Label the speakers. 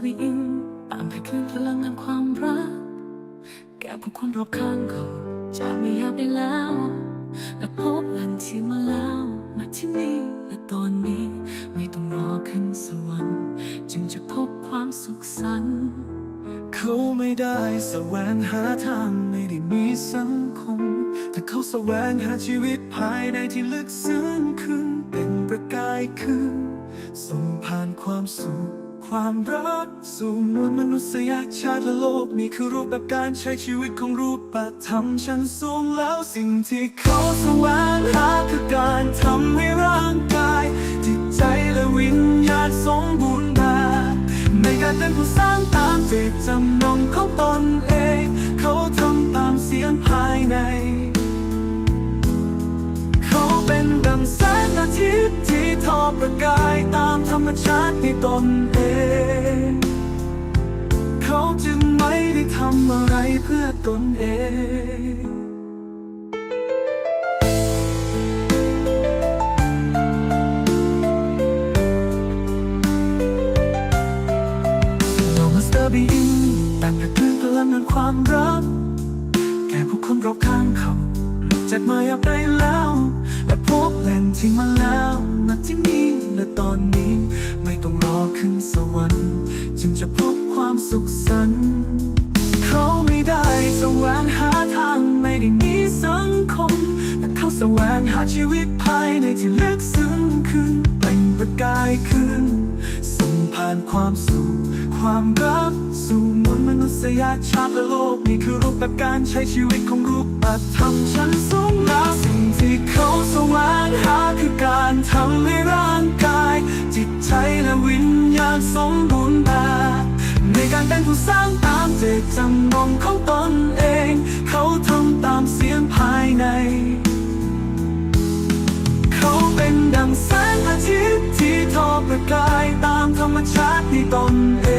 Speaker 1: Monster Being ตามไปคืนพลังแห่งความรัก แก่ผู้คนรอบข้างเขาจะไม่อยากได้แล้วและพบวันที่มาแล้วมาที่นี่และตอนนี้ไม่ต้องรอขึ้นสวรรค์จึงจะพบความสุขสันต์
Speaker 2: เขาไม่ได้แสวงหาทางไม่ได้มีสังคม แต่เขาแสวงหาชีวิตภายในที่ลึกซึ้งขึ้นเป็นประกายขึ้นส่งผ่านความสุข ความรัก สู่มวลมนุษยชาติและโลกนี่คือรูปแบบการใช้ชีวิตของรูปธรรมชั้นสูงแล้วสิ่งที่เขาแสวงหาคือการทำให้ร่างกาย จิตใจและวิญญาณสมบูรณ์แบบในการเป็นผู้สร้างตามเจตจำนงของตนเอง เขาทำตามเสียงภายใน เขาเป็นดังแสงอาทิตย์ที่ทอประกายตาม ชาติในตนเองเขาจึงไม่ได้ทำอะไรเพื่อตนเองโนมาสเตอร์บีอินแต่งแต่คลื่นพลังแห่งความรัก แก่ผู้คนรอบข้างเขาหลุดจากมายับได้แล้ว แหล่งที่มาแล้วณที่นี้และตอนนี้ ไม่ต้องรอขึ้นสวรรค์จึงจะพบความสุขสันต์เขาไม่ได้แสวงหาทางไม่ได้มีสังคมแต่เขาแสวงหาชีวิตภายในที่ลึกซึ้งขึ้นเปล่งประกายขึ้นส่งผ่านความสุขความรักสู่มวลมนุษยชาติและโลกนี่คือรูปแบบการใช้ชีวิตของรูปแบบธรรมชั้นสูงแล้วสิ่งที่เขา ญญาณสมบูรณ์แบบในการเป็นผู้สร้างตามเจตจำนงของตนเอง เขาทำตามเสียงภายใน เขาเป็นดังแสงอาทิตย์ที่ทอประกายตามธรรมชาติในตนเอ